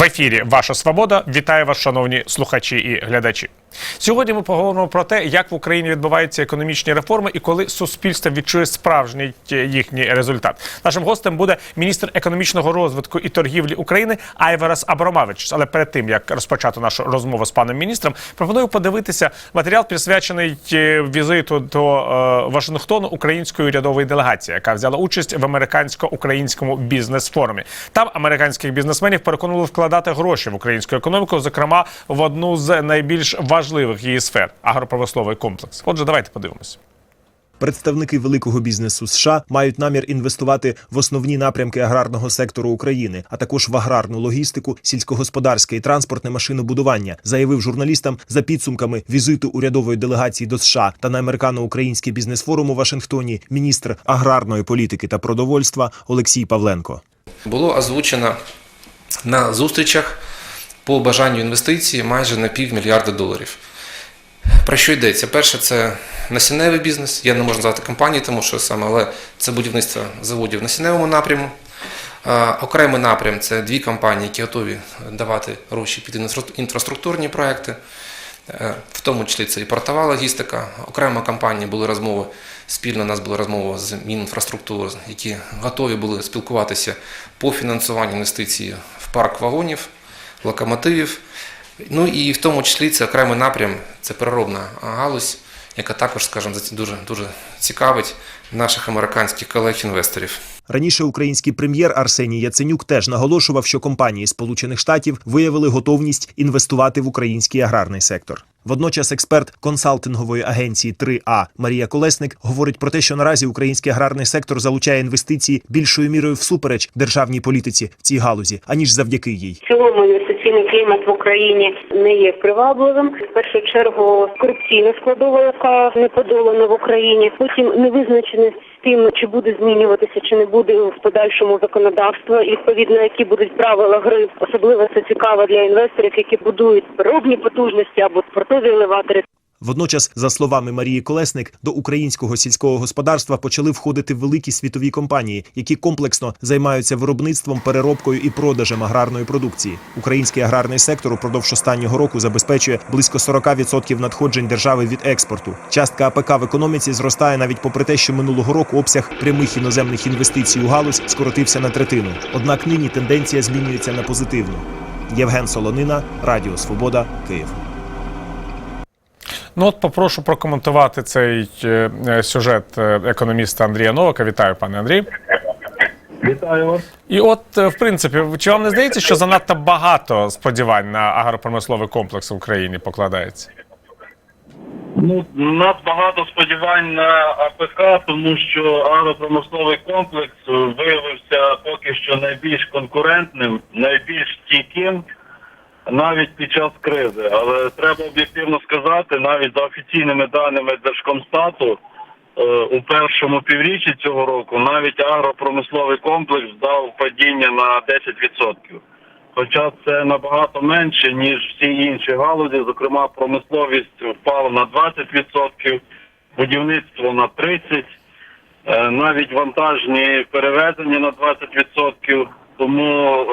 В ефірі Ваша Свобода. Вітаю вас, шановні слухачі і глядачі. Сьогодні ми поговоримо про те, як в Україні відбуваються економічні реформи і коли суспільство відчує справжній е, їхній результат. Нашим гостем буде міністр економічного розвитку і торгівлі України Айварас Абромавич. Але перед тим як розпочати нашу розмову з паном міністром, пропоную подивитися матеріал, присвячений е, візиту до е, Вашингтону української урядової делегації, яка взяла участь в американсько-українському бізнес-форумі. Там американських бізнесменів переконували вкладати гроші в українську економіку, зокрема в одну з найбільш важливих її сфер агропромисловий комплекс. Отже, давайте подивимось. Представники великого бізнесу США мають намір інвестувати в основні напрямки аграрного сектору України, а також в аграрну логістику, сільськогосподарське і транспортне машинобудування, заявив журналістам за підсумками візиту урядової делегації до США та на американо-український бізнес-форум у Вашингтоні міністр аграрної політики та продовольства Олексій Павленко. було озвучено на зустрічах по бажанню інвестиції майже на півмільярда доларів. Про що йдеться? Перше, це насінневий бізнес. Я не можу назвати компанії, тому що саме, але це будівництво заводів в насінневому напряму. Окремий напрям це дві компанії, які готові давати гроші під інфраструктурні проекти, Е, в тому числі це і портова логістика. Окремо компанії були розмови, спільно у нас була розмова з Мінінфраструктури, які готові були спілкуватися по фінансуванню інвестицій парк вагонів, локомотивів. Ну і в тому числі це окремий напрям, це переробна галузь, яка також, скажімо, дуже, дуже цікавить наших американських колег-інвесторів. Раніше український прем'єр Арсеній Яценюк теж наголошував, що компанії Сполучених Штатів виявили готовність інвестувати в український аграрний сектор. Водночас експерт консалтингової агенції 3А Марія Колесник говорить про те, що наразі український аграрний сектор залучає інвестиції більшою мірою всупереч державній політиці в цій галузі, аніж завдяки їй. В цілому інвестиційний клімат в Україні не є привабливим. В першу чергу корупційна складова, яка не подолана в Україні. Потім невизначеність з тим, чи буде змінюватися, чи не буде в подальшому законодавство, і відповідно, які будуть правила гри. Особливо це цікаво для інвесторів, які будують переробні потужності або спортові елеватори. Водночас, за словами Марії Колесник, до українського сільського господарства почали входити великі світові компанії, які комплексно займаються виробництвом, переробкою і продажем аграрної продукції. Український аграрний сектор упродовж останнього року забезпечує близько 40% надходжень держави від експорту. Частка АПК в економіці зростає навіть попри те, що минулого року обсяг прямих іноземних інвестицій у галузь скоротився на третину. Однак нині тенденція змінюється на позитивну. Євген Солонина, Радіо Свобода, Київ. Ну от попрошу прокоментувати цей е, е, сюжет е, економіста Андрія Новака. Вітаю, пане Андрій. Вітаю вас. І от, в принципі, чи вам не здається, що занадто багато сподівань на агропромисловий комплекс в Україні покладається? Ну, нас багато сподівань на АПК, тому що агропромисловий комплекс виявився поки що найбільш конкурентним, найбільш стійким навіть під час кризи. Але треба об'єктивно сказати, навіть за офіційними даними Держкомстату, е, у першому півріччі цього року навіть агропромисловий комплекс дав падіння на 10%. Хоча це набагато менше, ніж всі інші галузі, зокрема, промисловість впала на 20%, будівництво на 30%, е, навіть вантажні перевезення на 20%. Тому е,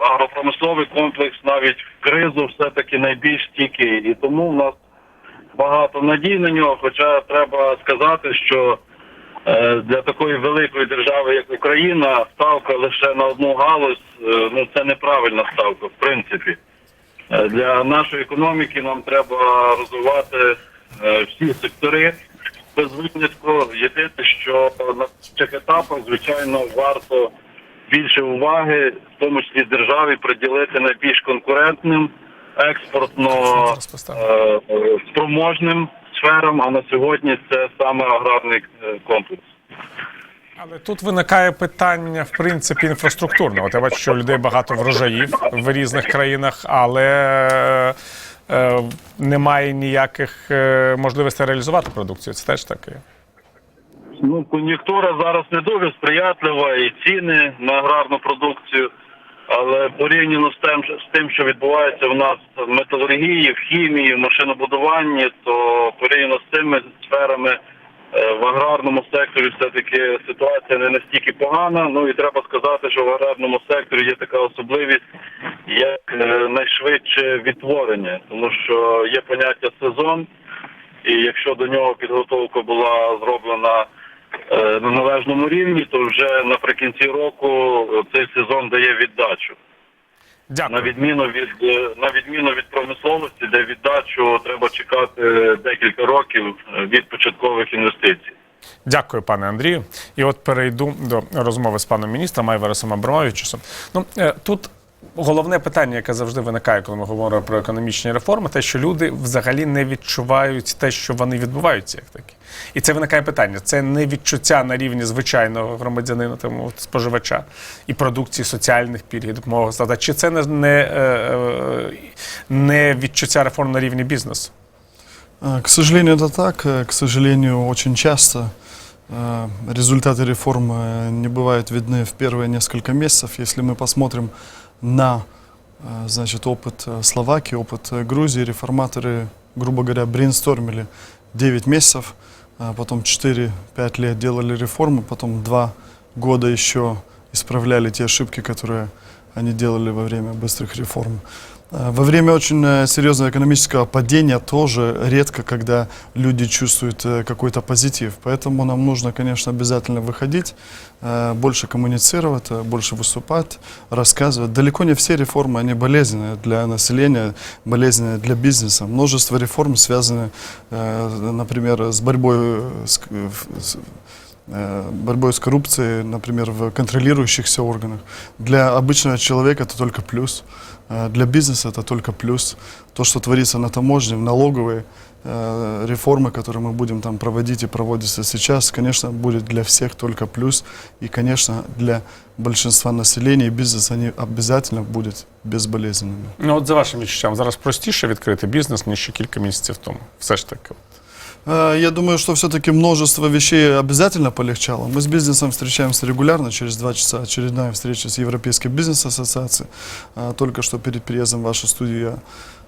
агропромисловий комплекс навіть в кризу все-таки найбільш стійкий. І тому в нас багато надій на нього. Хоча треба сказати, що е, для такої великої держави, як Україна, ставка лише на одну галузь, е, ну це неправильна ставка, в принципі. Е, Для нашої економіки нам треба розвивати е, всі сектори без винятку. Єдине, що на цих етапах, звичайно, варто більше уваги, в тому числі державі, приділити найбільш конкурентним, експортно е, е, спроможним сферам. А на сьогодні це саме аграрний е, комплекс. Але тут виникає питання, в принципі, інфраструктурне. От я бачу, що у людей багато врожаїв в різних країнах, але е, немає ніяких можливостей реалізувати продукцію. Це теж таке. Ну, кон'юнктура зараз не дуже сприятлива, і ціни на аграрну продукцію. Але порівняно з тим, з тим, що відбувається в нас в металургії, в хімії, в машинобудуванні, то порівняно з цими сферами Е, В аграрному секторі все-таки ситуація не настільки погана. Ну і треба сказати, що в аграрному секторі є така особливість, як е, найшвидше відтворення, тому що є поняття сезон, і якщо до нього підготовка була зроблена на належному рівні, то вже наприкінці року е, цей сезон дає віддачу. На відміну від е, на відміну від промисловості, де віддачу треба чекати декілька років е, від початкових інвестицій. Дякую, пане Андрію. І от перейду до розмови з паном міністром Айвересом Абрамовичусом. Ну е, тут Головне питання, яке завжди виникає, коли ми говоримо про економічні реформи, те, що люди взагалі не відчувають те, що вони відбуваються, як такі. І це виникає питання. Це не відчуття на рівні звичайного громадянина, тому от споживача і продукції соціальних пільг, і допомоги стата. Чи це не, не, е, е, не відчуття реформ на рівні бізнесу? Э, К сожалению, это так. Э, К сожалению, очень часто э, Результаты реформ э, не бывают видны в первые несколько месяцев. Если мы посмотрим на э, значит, опыт э, Словакии, опыт э, Грузии, реформаторы, грубо говоря, брейнстормили 9 месяцев, а потом 4-5 лет делали реформы, потом 2 года еще исправляли те ошибки, которые они делали во время быстрых реформ. Э, Во время очень э, серьезного экономического падения тоже редко, когда люди чувствуют э, какой-то позитив. Поэтому нам нужно, конечно, обязательно выходить, больше коммуницировать, больше выступать, рассказывать. Далеко не все реформы, они болезненные для населения, болезненные для бизнеса. Множество реформ связаны, например, с борьбой с, борьбой с коррупцией, например, в контролирующихся органах. Для обычного человека это только плюс, э, для бизнеса это только плюс. То, что творится на таможне, в налоговой, э, реформы, которые мы будем там проводить и проводятся сейчас, конечно, будет для всех только плюс. И, конечно, для большинства населения и бизнеса они обязательно будут безболезненными. Ну, от за вашим відчуттям, зараз простіше відкрити бізнес, ніж ще кілька місяців тому. Все ж таки. Э, Я думаю, что все-таки множество вещей обязательно полегчало. Мы с бизнесом встречаемся регулярно, через два часа очередная встреча с Европейской бизнес-ассоциацией. А, Только что перед переездом в вашу студию я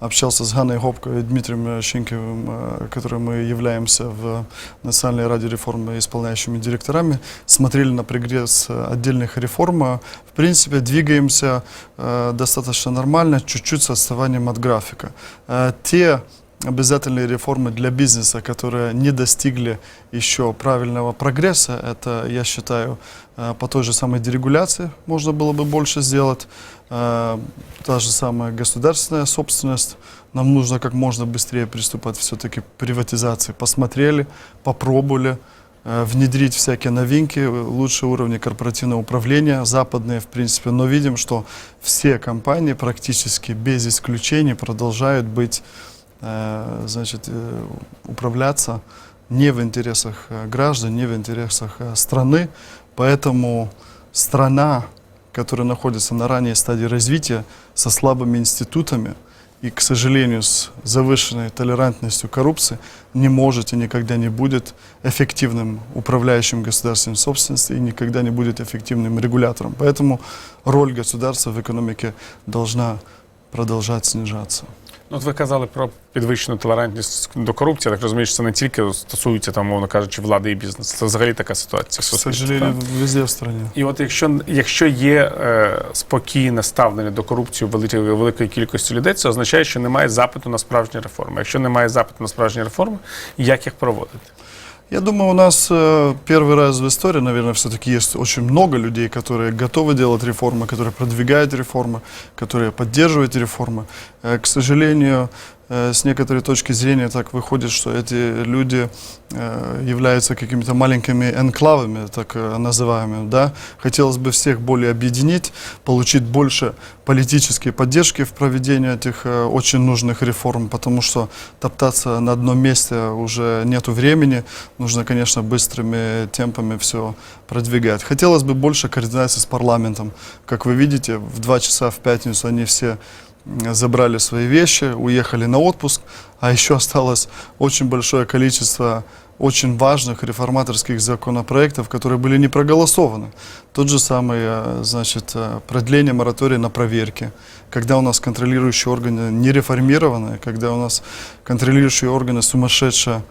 общался с Ганной Гопко и Дмитрием э, Щенкиевым, э, которые мы являемся в Национальной раде реформы исполняющими директорами, смотрели на прогресс э, отдельных реформ. Э, В принципе, двигаемся э, достаточно нормально, чуть-чуть с отставанием от графика. Э, Те обязательные реформы для бизнеса, которые не достигли еще правильного прогресса, это, я считаю, э, по той же самой дерегуляции можно было бы больше сделать. Э, Та же самая государственная собственность. Нам нужно как можно быстрее приступать все-таки к приватизации. Посмотрели, попробовали, э, внедрить всякие новинки, лучшие уровни корпоративного управления, западные, в принципе, но видим, что все компании практически без исключений продолжают быть значит, э, управляться не в интересах э, граждан, не в интересах э, страны. Поэтому страна, которая находится на ранней стадии развития, со слабыми институтами и, к сожалению, с завышенной толерантностью коррупции, не может и никогда не будет эффективным управляющим государственной собственности и никогда не будет эффективным регулятором. Поэтому роль государства в экономике должна продолжать снижаться. Ну, от ви казали про підвищену толерантність до корупції. Так розумієш, це не тільки стосується там, мовно кажучи, влади і бізнесу. Це взагалі така ситуація. так? везде в стране. І от якщо, якщо є е, спокійне ставлення до корупції великої, великої кількості людей, це означає, що немає запиту на справжні реформи. Якщо немає запиту на справжні реформи, як їх проводити? Я думаю, у нас э, первый раз в истории, наверное, все-таки есть очень много людей, которые готовы делать реформы, которые продвигают реформы, которые поддерживают реформы. Э, к сожалению, э, с некоторой точки зрения так выходит, что эти люди э, являются какими-то маленькими энклавами, так э, называемыми. Да? Хотелось бы всех более объединить, получить больше политической поддержки в проведении этих э, очень нужных реформ, потому что топтаться на одном месте уже нету времени. Нужно, конечно, быстрыми темпами все продвигать. Хотелось бы больше координации с парламентом. Как вы видите, в два часа в пятницу они все забрали свои вещи, уехали на отпуск, а еще осталось очень большое количество очень важных реформаторских законопроектов, которые были не проголосованы. Тот же самый, э, значит, э, продление моратория на проверки, когда у нас контролирующие органы не реформированы, когда у нас контролирующие органы сумасшедше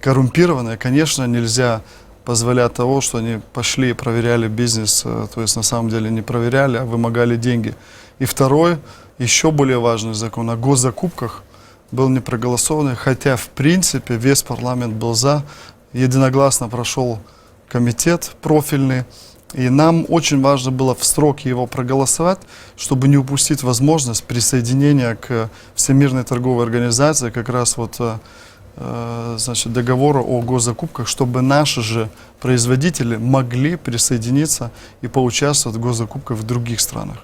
коррумпированные, конечно, нельзя позволять того, что они пошли и проверяли бизнес, э, то есть на самом деле не проверяли, а вымогали деньги. И второй, еще более важный закон. О госзакупках был не проголосованный, хотя в принципе весь парламент был за, единогласно прошел комитет профильный, и нам очень важно было в сроки его проголосовать, чтобы не упустить возможность присоединения к Всемирной торговой организации, как раз вот э, значит, договора о госзакупках, чтобы наши же производители могли присоединиться и поучаствовать в госзакупках в других странах.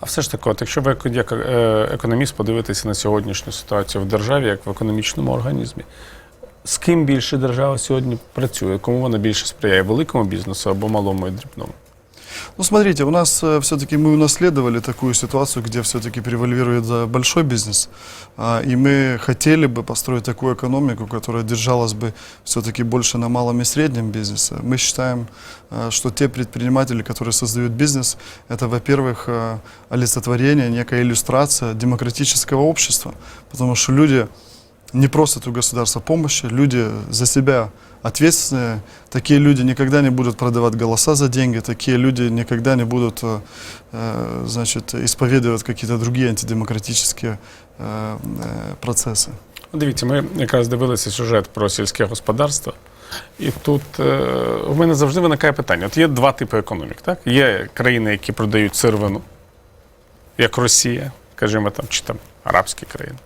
А все ж таки, от якщо ви як е, економіст подивитеся на сьогоднішню ситуацію в державі, як в економічному організмі, з ким більше держава сьогодні працює? Кому вона більше сприяє? Великому бізнесу або малому і дрібному? Ну, смотрите, у нас все-таки мы унаследовали такую ситуацию, где все-таки превалирует э, большой бизнес. А, и мы хотели бы построить такую экономику, которая держалась бы все-таки больше на малом и среднем бизнесе. Мы считаем, э, что те предприниматели, которые создают бизнес, это, во-первых, э, олицетворение, некая иллюстрация демократического общества. Потому что люди не просят у государства помощи, люди за себя ответственные. Такие люди никогда не будут продавать голоса за деньги, такие люди никогда не будут э, э, значит, исповедовать какие-то другие антидемократические э, э, процессы. Ну, Дивіться, ми якраз дивилися сюжет про сільське господарство. І тут е, в мене завжди виникає питання: от є два типи економік. Так? Є країни, які продають сировину, як Росія, скажімо, там, чи там арабські країни.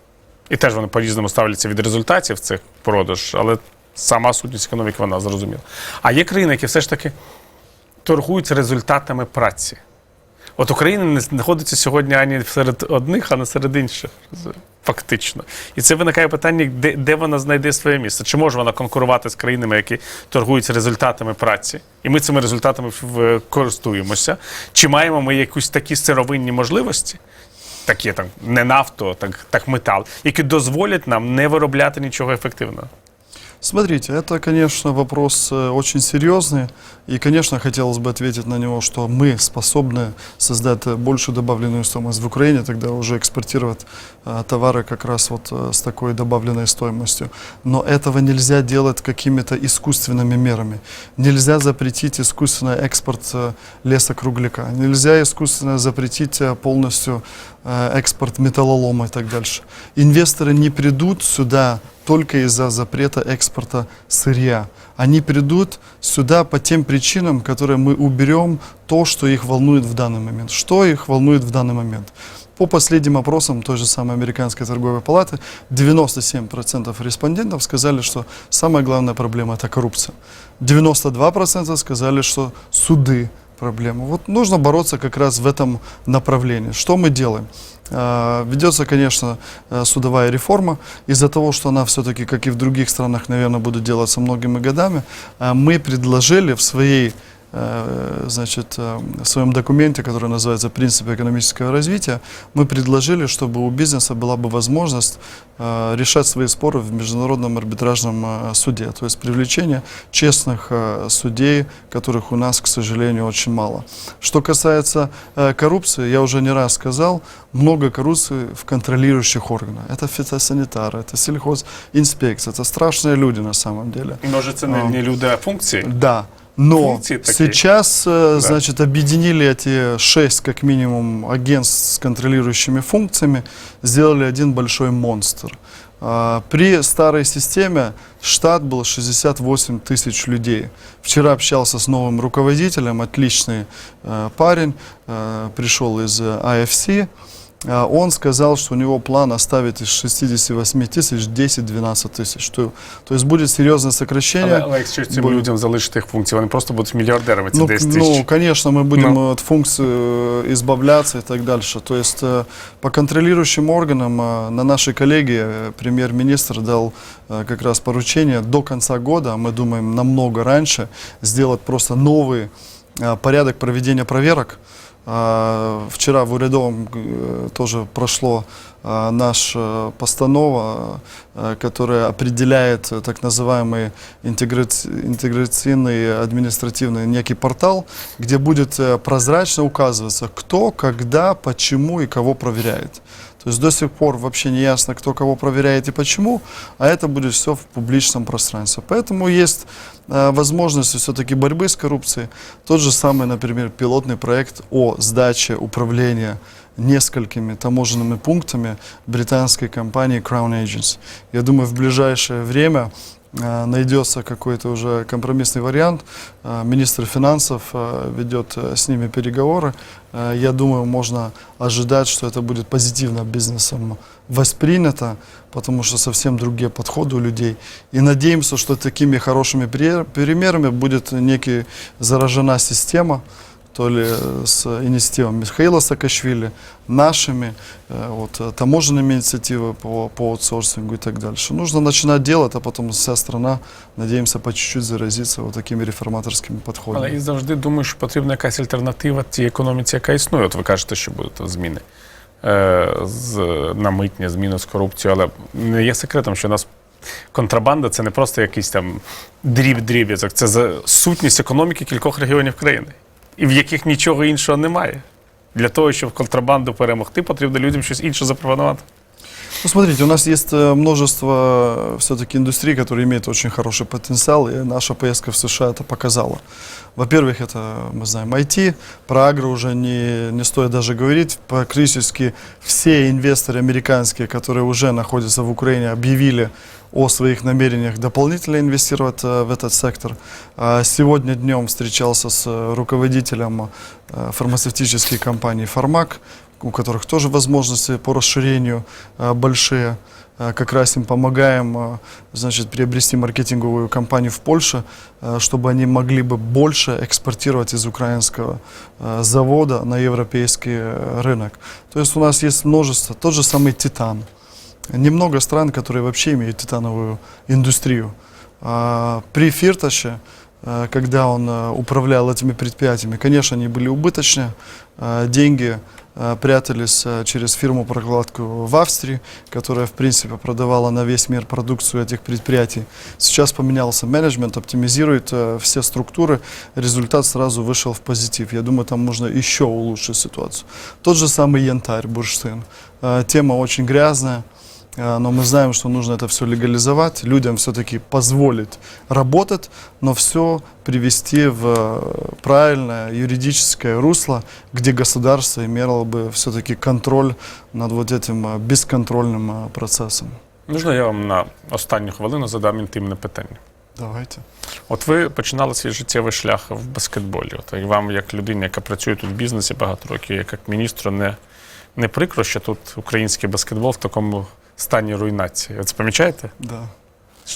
І теж вони по-різному ставляться від результатів цих продаж, але сама сутність економіки вона зрозуміла. А є країни, які все ж таки торгуються результатами праці. От Україна не знаходиться сьогодні ані серед одних, а не серед інших. Фактично. І це виникає питання, де, де вона знайде своє місце. Чи може вона конкурувати з країнами, які торгуються результатами праці? І ми цими результатами користуємося. Чи маємо ми якісь такі сировинні можливості? Такі там не нафто, так, так метал, які дозволять нам не виробляти нічого ефективного. Смотрите, это, конечно, вопрос э, очень серьезный. И, конечно, хотелось бы ответить на него, что мы способны создать э, большую добавленную стоимость в Украине, тогда уже экспортировать э, товары как раз вот с такой добавленной стоимостью. Но этого нельзя делать какими-то искусственными мерами. Нельзя запретить искусственный экспорт э, лесокругляка. Нельзя искусственно запретить полностью экспорт металлолома и так дальше. Инвесторы не придут сюда только из-за запрета экспорта сырья. Они придут сюда по тем причинам, которые мы уберем то, что их волнует в данный момент. Что их волнует в данный момент? По последним опросам той же самой Американской торговой палаты, 97% респондентов сказали, что самая главная проблема – это коррупция. 92% сказали, что суды проблема. Вот нужно бороться как раз в этом направлении. Что мы делаем? А, Ведется, конечно, э, судовая реформа. Из-за того, что она все-таки, как и в других странах, наверное, будет делаться многими годами, а, мы предложили в своей э, значит, э, в своем документе, который называется «Принципы экономического развития», мы предложили, чтобы у бизнеса была бы возможность э, решать свои споры в международном арбитражном э, суде, то есть привлечение честных э, судей, которых у нас, к сожалению, очень мало. Что касается э, коррупции, я уже не раз сказал, много коррупции в контролирующих органах. Это фитосанитары, это сельхозинспекция, это страшные люди на самом деле. Може, це не, не люди, а функції? Да. Но сейчас, э, значит, объединили эти шесть, как минимум, агентств с контролирующими функциями, сделали один большой монстр. А, При старой системе штат был 68 тысяч людей. Вчера общался с новым руководителем, отличный э, парень, э, пришел из IFC. А, Он сказал, что у него план оставить из 68 тысяч 10-12 тысяч. То, то есть будет серьезное сокращение. Але, але якщо цим Бо- людям залишити їх функції, вони просто будуть мільярдерами. Ці Ну, 10 ну, тисяч. конечно, мы будем Ну. от функций э, избавляться и так дальше. То есть э, по контролирующим органам э, на нашей коллеге э, премьер-министр дал э, как раз поручение до конца года, а мы думаем намного раньше, сделать просто новый э, порядок проведения проверок. А, Вчера в Урядовом э, тоже прошло а, наш э, постанова, э, которая определяет э, так называемый интеграци- интеграционный административный некий портал, где будет э, прозрачно указываться, кто, когда, почему и кого проверяет. То есть до сих пор вообще не ясно, кто кого проверяет и почему, а это будет все в публичном пространстве. Поэтому есть э, возможности все-таки борьбы с коррупцией. Тот же самый, например, пилотный проект о сдаче управления несколькими таможенными пунктами британской компании Crown Agents. Я думаю, в ближайшее время найдется какой-то уже компромиссный вариант. Э, Министр финансов э, ведет э, с ними переговоры. Э, Я думаю, можно ожидать, что это будет позитивно бизнесом воспринято, потому что совсем другие подходы у людей. И надеемся, что такими хорошими примерами будет некий заражена система, то ли э, с инициативами Михаила Саакашвили, нашими, э, вот, э, таможенными инициативами по, по аутсорсингу и так дальше. Нужно начинать делать, а потом вся страна, надеемся, по чуть-чуть заразиться вот такими реформаторскими подходами. Але і завжди думаю, що потрібна якась альтернатива тій економіці, яка існує. От ви кажете, що будуть зміни е, з, на митні, зміни з корупцією, але не є секретом, що у нас контрабанда це не просто якийсь там дріб-дріб'язок, це за сутність економіки кількох регіонів країни, і в яких нічого іншого немає. Для того, щоб контрабанду перемогти, потрібно людям щось інше запропонувати. Ну, смотрите, у нас есть э, множество все-таки индустрий, которые имеют очень хороший потенциал, и наша поездка в США это показала. Во-первых, это, мы знаем, IT, про агро уже не, не стоит даже говорить, практически все инвесторы американские, которые уже находятся в Украине, объявили о своих намерениях дополнительно инвестировать э, в этот сектор. А Сегодня днем встречался с э, руководителем э, фармацевтической компании «Фармак», у которых тоже возможности по расширению большие. Как раз им помогаем значит, приобрести маркетинговую компанию в Польше, чтобы они могли бы больше экспортировать из украинского завода на европейский рынок. То есть у нас есть множество, тот же самый «Титан». Немного стран, которые вообще имеют титановую индустрию. А, При Фирташе, э, когда он э, управлял этими предприятиями, конечно, они были убыточны, э, деньги э, прятались через фирму прокладку в Австрии, которая, в принципе, продавала на весь мир продукцию этих предприятий. Сейчас поменялся менеджмент, оптимизирует все структуры, результат сразу вышел в позитив. Я думаю, там можно еще улучшить ситуацию. Тот же самый янтарь, бурштин. Тема очень грязная. Э, Но мы знаем, что нужно это все легализовать, людям все-таки позволить работать, но все привести в э, правильное юридическое русло, где государство имело бы все-таки контроль над вот этим э, бесконтрольным э, процессом. Можна я вам на останню хвилину задам інтимне питання? Давайте. От ви починали свій життєвий шлях в баскетболі. От і вам, як людині, яка працює тут в бізнесі багато років, як міністру, не, не прикро, що тут український баскетбол в такому стані руйнації. Ви це помічаєте? Да.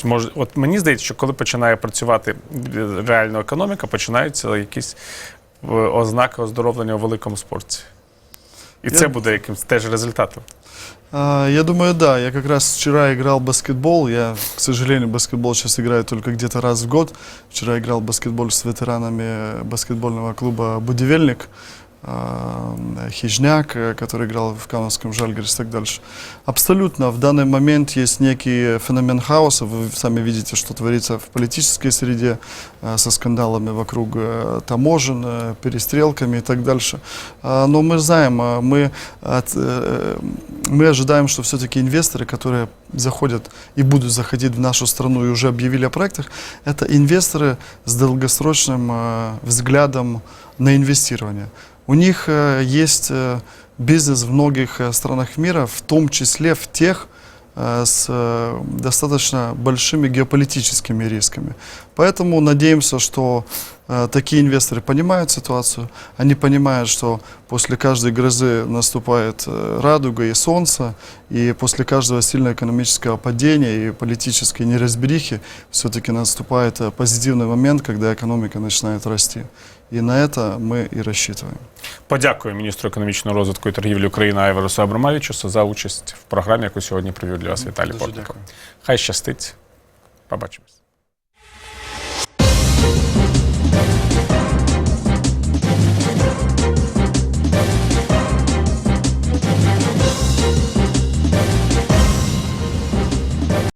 Може, от мені здається, що коли починає працювати реальна економіка, починаються якісь е, ознаки оздоровлення у великому спорті. І це буде якимось теж результатом. А, Я думаю, да. Я как раз вчера играл баскетбол. Я, к сожалению, баскетбол сейчас играю только где-то раз в год. Вчера играл баскетбол с ветеранами баскетбольного клуба «Будивельник». А, Хижняк, э, который играл в Кановском Жальгире и так дальше. Абсолютно в данный момент есть некий феномен хаоса. Вы сами видите, что творится в политической среде э, со скандалами вокруг э, таможен, перестрелками и так дальше. А, Но мы знаем, мы, от, мы ожидаем, что все-таки инвесторы, которые заходят и будут заходить в нашу страну и уже объявили о проектах, это инвесторы с долгосрочным взглядом на инвестирование. У них э, есть э, бизнес в многих э, странах мира, в том числе в тех, с достаточно большими геополитическими рисками. Поэтому надеемся, что такие инвесторы понимают ситуацию, они понимают, что после каждой грозы наступает радуга и солнце, и после каждого сильного экономического падения и политической неразберихи все-таки наступает позитивный момент, когда экономика начинает расти. И на это мы и рассчитываем. Подякую міністру економічного розвитку і торгівлі України Айверусу Абрамавічусу за участь в програмі, яку сьогодні провів для вас Віталій Дуже Портников. дякую. Хай щастить. Побачимось.